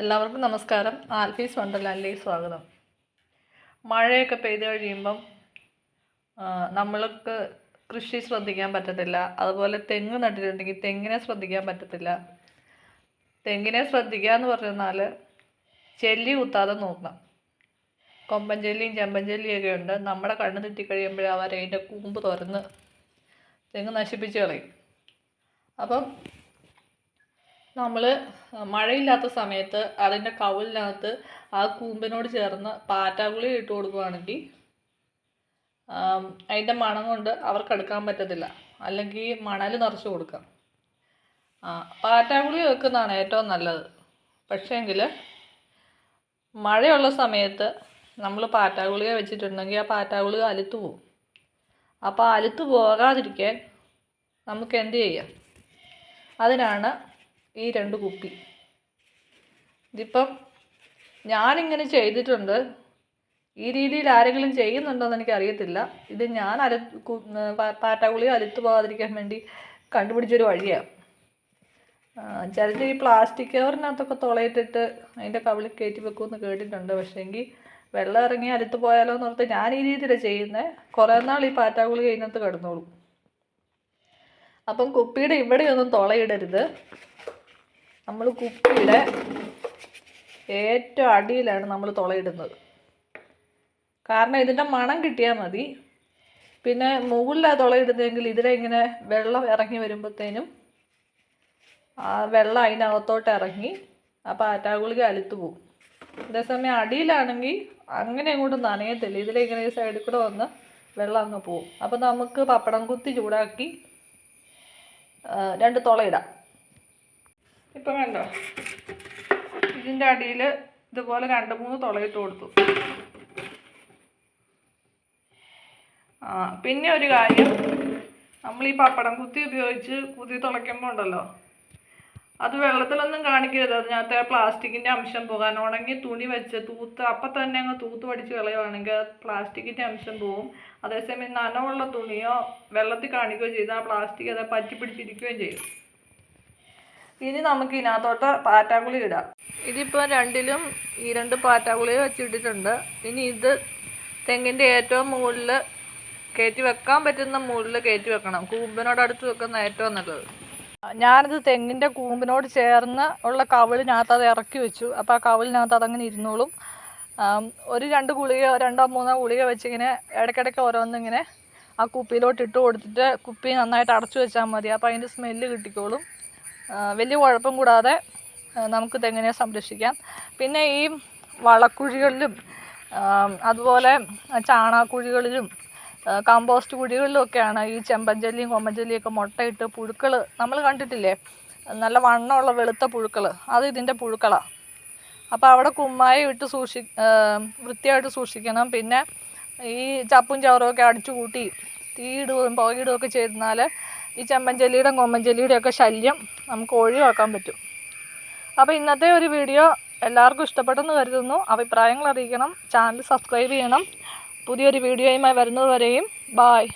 എല്ലാവർക്കും നമസ്കാരം. ആൽഫീസ് വണ്ടർലാൻഡിലേക്ക് സ്വാഗതം. മഴയൊക്കെ പെയ്ത് കഴിയുമ്പം നമ്മൾക്ക് കൃഷി ശ്രദ്ധിക്കാൻ പറ്റത്തില്ല. അതുപോലെ തെങ്ങ് നട്ടിട്ടുണ്ടെങ്കിൽ തെങ്ങിനെ ശ്രദ്ധിക്കാൻ പറ്റത്തില്ല. തെങ്ങിനെ ശ്രദ്ധിക്കുക എന്ന് പറഞ്ഞാൽ ചെല്ലി കുത്താതെ നോക്കണം കൊമ്പൻ ചെല്ലിയും ചെമ്പൻ ചെല്ലിയൊക്കെ ഉണ്ട്. നമ്മുടെ കണ്ണ് തെറ്റി കഴിയുമ്പോഴേ അവർ കൂമ്പ് തുറന്ന് തെങ്ങ് നശിപ്പിച്ച് കളയും. അപ്പം നമ്മൾ മഴയില്ലാത്ത സമയത്ത് അതിന്റെ കവലിനകത്ത് ആ കൂമ്പിനോട് ചേർന്ന് പാറ്റാഗുളി ഇട്ട് കൊടുക്കുകയാണെങ്കിൽ അതിന്റെ മണം കൊണ്ട് അവർക്ക് എടുക്കാൻ പറ്റത്തില്ല. അല്ലെങ്കിൽ മണൽ നിറച്ച് കൊടുക്കാം. പാറ്റാഗുളി വെക്കുന്നതാണ് ഏറ്റവും നല്ലത്. പക്ഷേങ്കിൽ മഴയുള്ള സമയത്ത് നമ്മൾ പാറ്റാഗുളിക വെച്ചിട്ടുണ്ടെങ്കിൽ ആ പാറ്റാഗുളിക അലുത്തു പോവും. അപ്പോൾ അലുത്ത് പോകാതിരിക്കാൻ നമുക്ക് എന്ത് ചെയ്യാം? അതിനാണ് ഈ രണ്ട് കുപ്പി. ഇതിപ്പം ഞാനിങ്ങനെ ചെയ്തിട്ടുണ്ട്. ഈ രീതിയിൽ ആരെങ്കിലും ചെയ്യുന്നുണ്ടോയെന്ന് എനിക്കറിയത്തില്ല. ഇത് ഞാൻ അല കു- ഏർ പാറ്റാഗുളി അലുത്ത് പോകാതിരിക്കാൻ വേണ്ടി കണ്ടുപിടിച്ചൊരു വഴിയാണ് ചിലത് ഈ പ്ലാസ്റ്റിക് കവറിനകത്തൊക്കെ തുളയിട്ടിട്ട് അതിന്റെ കവിളിൽ കയറ്റി വെക്കുമെന്ന് കേട്ടിട്ടുണ്ട്. പക്ഷേങ്കിൽ വെള്ളം ഇറങ്ങി അലുത്ത് പോയാലോ എന്ന് ഓർത്ത് ഞാൻ ഈ രീതിയിലാണ് ചെയ്യുന്നത് കുറേ നാൾ ഈ പാറ്റാഗുളി അതിനകത്ത് കിടന്നോളും. അപ്പം കുപ്പിയുടെ ഇവിടെയൊന്നും തുളയിടരുത്. നമ്മൾ കുപ്പിയുടെ ഏറ്റവും അടിയിലാണ് നമ്മൾ തുളയിടുന്നത്. കാരണം ഇതിന്റെ മണം കിട്ടിയാൽ മതി. പിന്നെ മുകളിലാണ് തുളയിടുന്നതെങ്കിൽ ഇതിലെ ഇങ്ങനെ വെള്ളം ഇറങ്ങി വരുമ്പോഴത്തേനും ആ വെള്ളം അതിനകത്തോട്ട് ഇറങ്ങി ആ ആറ്റാഗുളിക അലുത്ത് പോവും അതേസമയം അടിയിലാണെങ്കിൽ അങ്ങനെ അങ്ങോട്ട് നനയത്തില്ല. ഇതിലെ ഇങ്ങനെ ഈ സൈഡിൽ കൂടെ വന്ന് വെള്ളം അങ്ങ് പോവും അപ്പോൾ നമുക്ക് പപ്പടം കുത്തി ചൂടാക്കി രണ്ട് തുളയിടാം. ഇപ്പം കണ്ടോ? ഇതിന്റെ അടിയിൽ ഇതുപോലെ രണ്ട് മൂന്ന് തുളയിട്ട് കൊടുത്തു. പിന്നെ ഒരു കാര്യം. നമ്മൾ ഈ പപ്പടം കുത്തി ഉപയോഗിച്ച് കുത്തി തുളയ്ക്കുമ്പോൾ ഉണ്ടല്ലോ. അത് വെള്ളത്തിലൊന്നും കാണിക്കരുത്. അതിനകത്ത് പ്ലാസ്റ്റിക്കിന്റെ അംശം പോകാൻ ഉണങ്ങി തുണി വെച്ച് തൂത്ത് അപ്പം തന്നെ അങ്ങ് തൂത്ത് പഠിച്ച് കളയുവാണെങ്കിൽ പ്ലാസ്റ്റിക്കിന്റെ അംശം പോകും. അതേസമയം നനവുള്ള തുണിയോ വെള്ളത്തിൽ കാണിക്കുകയോ ചെയ്താൽ പ്ലാസ്റ്റിക് അത് പറ്റി പിടിച്ചിരിക്കുകയും ചെയ്യും. ഇനി നമുക്ക് ഇതിനകത്തോട്ട് പാറ്റാഗുളി ഇടാം. ഇതിപ്പോൾ രണ്ടിലും ഈ രണ്ട് പാറ്റാഗുളി വെച്ചിട്ടിട്ടുണ്ട്. ഇനി ഇത് തെങ്ങിന്റെ ഏറ്റവും മുകളിൽ കയറ്റി വെക്കാൻ പറ്റുന്ന മുകളിൽ കയറ്റി വെക്കണം. കൂമ്പിനോട് അടുത്ത് വെക്കുന്ന ഏറ്റവും നല്ലത്. ഞാനത് തെങ്ങിന്റെ കൂമ്പിനോട് ചേർന്ന് ഉള്ള കവിളിനകത്ത് അത് ഇറക്കി വെച്ചു. അപ്പോൾ ആ കവിളിനകത്ത് അതങ്ങനെ ഇരുന്നോളും. ഒരു രണ്ട് ഗുളിക രണ്ടോ മൂന്നോ ഗുളിക വെച്ചിങ്ങനെ ഇടയ്ക്കിടയ്ക്ക് ഓരോന്നിങ്ങനെ ആ കുപ്പിയിലോട്ട് ഇട്ട് കൊടുത്തിട്ട് കുപ്പി നന്നായിട്ട് അടച്ചു വെച്ചാൽ മതി. അപ്പോൾ അതിന്റെ സ്മെല്ല് കിട്ടിക്കോളും. വലിയ കുഴപ്പം കൂടാതെ നമുക്ക് തെങ്ങിനെ സംരക്ഷിക്കാം. പിന്നെ ഈ വളക്കുഴികളിലും അതുപോലെ ചാണാക്കുഴികളിലും കമ്പോസ്റ്റ് കുഴികളിലൊക്കെയാണ് ഈ ചെമ്പഞ്ചല്ലിയും കൊമ്പഞ്ചല്ലിയൊക്കെ മുട്ടയിട്ട് പുഴുക്കൾ നമ്മൾ കണ്ടിട്ടില്ലേ? നല്ല വണ്ണമുള്ള വെളുത്ത പുഴുക്കൾ അത് ഇതിന്റെ പുഴുക്കളാണ് അപ്പോൾ അവിടെ കുമ്മായി ഇട്ട് സൂക്ഷി വൃത്തിയായിട്ട് സൂക്ഷിക്കണം. പിന്നെ ഈ ചപ്പും ചവറും ഒക്കെ അടിച്ചു കൂട്ടി തീയിടുകയും പുകയിടുകയും ഒക്കെ ചെയ്താൽ ഈ ചെമ്പഞ്ചെല്ലിയുടെ കൊമ്പഞ്ചെല്ലിയുടെ ഒക്കെ ശല്യം നമുക്ക് ഒഴിവാക്കാൻ പറ്റും. അപ്പോൾ ഇന്നത്തെ ഒരു വീഡിയോ എല്ലാവർക്കും ഇഷ്ടപ്പെട്ടെന്ന് കരുതുന്നു. അഭിപ്രായങ്ങൾ അറിയിക്കണം. ചാനൽ സബ്സ്ക്രൈബ് ചെയ്യണം. പുതിയൊരു വീഡിയോയുമായി വരുന്നത് വരെയും ബായ്